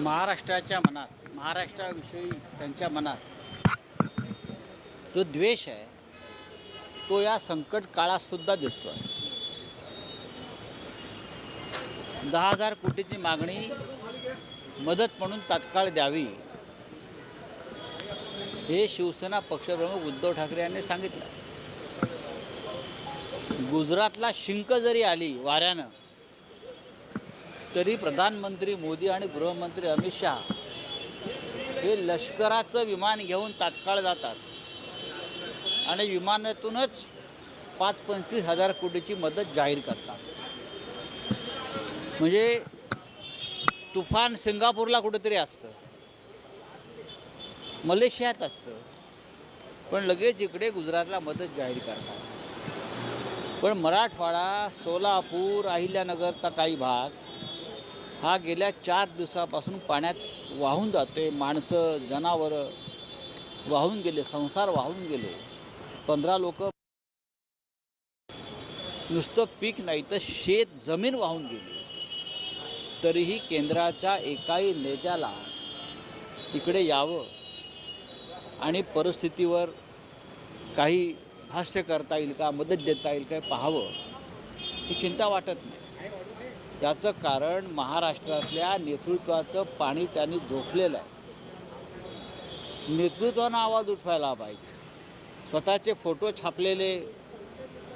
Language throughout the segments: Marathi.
महाराष्ट्राच्या मनात महाराष्ट्राविषयी त्यांच्या मनात जो द्वेष आहे तो या संकट काळातसुद्धा दिसतो आहे दहा हजार कोटीची मागणी मदत म्हणून तात्काळ द्यावी हे शिवसेना पक्षप्रमुख उद्धव ठाकरे यांनी सांगितलं. गुजरातला शिंक जरी आली वाऱ्यानं तरी प्रधानमंत्री मोदी आणि गृहमंत्री अमित शहा हे लष्कराचं विमान घेऊन तात्काळ जातात. आणि विमानातूनच पाच पंचवीस हजार कोटीची मदत जाहीर करतात. म्हणजे तुफान सिंगापूरला कुठेतरी असतं. मलेशियात असतं. पण लगेच इकडे गुजरातला मदत जाहीर करतात. पण मराठवाडा सोलापूर अहिल्यानगरचा काही भाग हा गेल्या चार दिवसापासून पाण्यात वाहून जाते माणसं जनावरं वाहून गेले संसार वाहून गेले. पंधरा लोक नुसतं पीक नाही तर शेत जमीन वाहून गेली. तरीही केंद्राच्या एकाही नेत्याला इकडे यावं आणि परिस्थितीवर काही भाष्य करता येईल का मदत देता येईल काय पाहावं ही चिंता वाटत नाही. याचं कारण महाराष्ट्रातल्या नेतृत्वाचं पाणी त्यांनी झोपलेलं आहे. नेतृत्वानं आवाज उठवायला पाहिजे. स्वतःचे फोटो छापलेले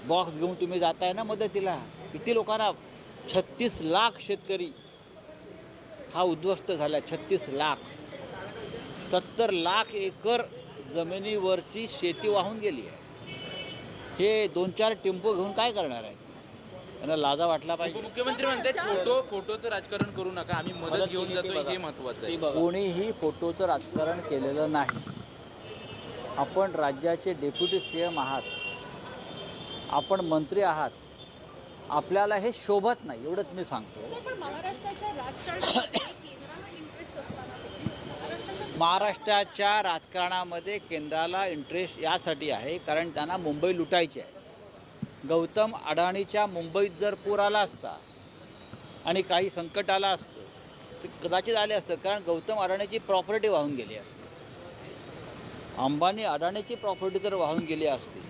बॉक्स घेऊन तुम्ही जाताय ना मदतीला? किती लोकांना छत्तीस लाख शेतकरी हा उद्ध्वस्त झाला छत्तीस लाख. सत्तर लाख एकर जमिनीवरची शेती वाहून गेली आहे. हे दोन चार टेम्पो घेऊन काय करणार आहेत? त्यांना लाजा वाटला पाहिजे. मुख्यमंत्री म्हणतात फोटो फोटोचं राजकारण करू नका. आम्ही मदत घेऊन केली ती जातोय बघा. हे महत्वाचं आहे. कोणीही फोटोचं राजकारण केलेलं नाही. आपण राज्याचे डेप्युटी सी एम आहात. आपण मंत्री आहात. आपल्याला हे शोभत नाही एवढंच मी सांगतो. सर, पण महाराष्ट्राच्या राजकारणामध्ये केंद्राला इंटरेस्ट असताना देखील महाराष्ट्राच्या महाराष्ट्राच्या राजकारणामध्ये केंद्राला इंटरेस्ट यासाठी आहे कारण त्यांना मुंबई लुटायची आहे. गौतम अडाणीच्या मुंबईत जर पूर आला असता आणि काही संकट आलं असतं कदाचित आले असतं कारण गौतम अडाणीची प्रॉपर्टी वाहून गेली असते. अंबानी अडाणीची प्रॉपर्टी जर वाहून गेली असती.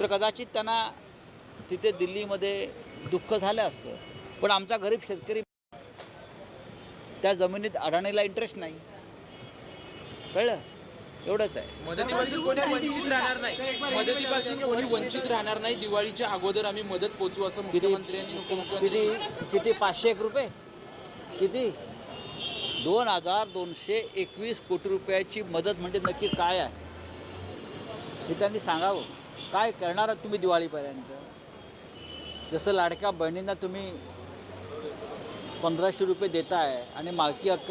तर कदाचित त्यांना तिथे दिल्लीमध्ये दुःख झालं असतं. पण आमचा गरीब शेतकरी त्या जमिनीत अडाणीला इंटरेस्ट नाही. कळलं? एवढंच आहे. मदतीपासून कोणी वंचित राहणार नाही. मदतीपासून कोणी वंचित राहणार नाही दिवाळीच्या अगोदर आम्ही मदत पोचवू असं मुख्यमंत्र्यांनी उपमुख्यमंत्री किती? किती? पाचशे एक रुपये? किती? दोन हजार दोनशे एकवीस कोटी रुपयाची मदत म्हणजे नक्की काय आहे? हे त्यांनी सांगावं. काय करणार आहात तुम्ही दिवाळीपर्यंत? जसं लाडक्या बहिणींना तुम्ही पंधराशे रुपये देताय आणि मालकी हक्क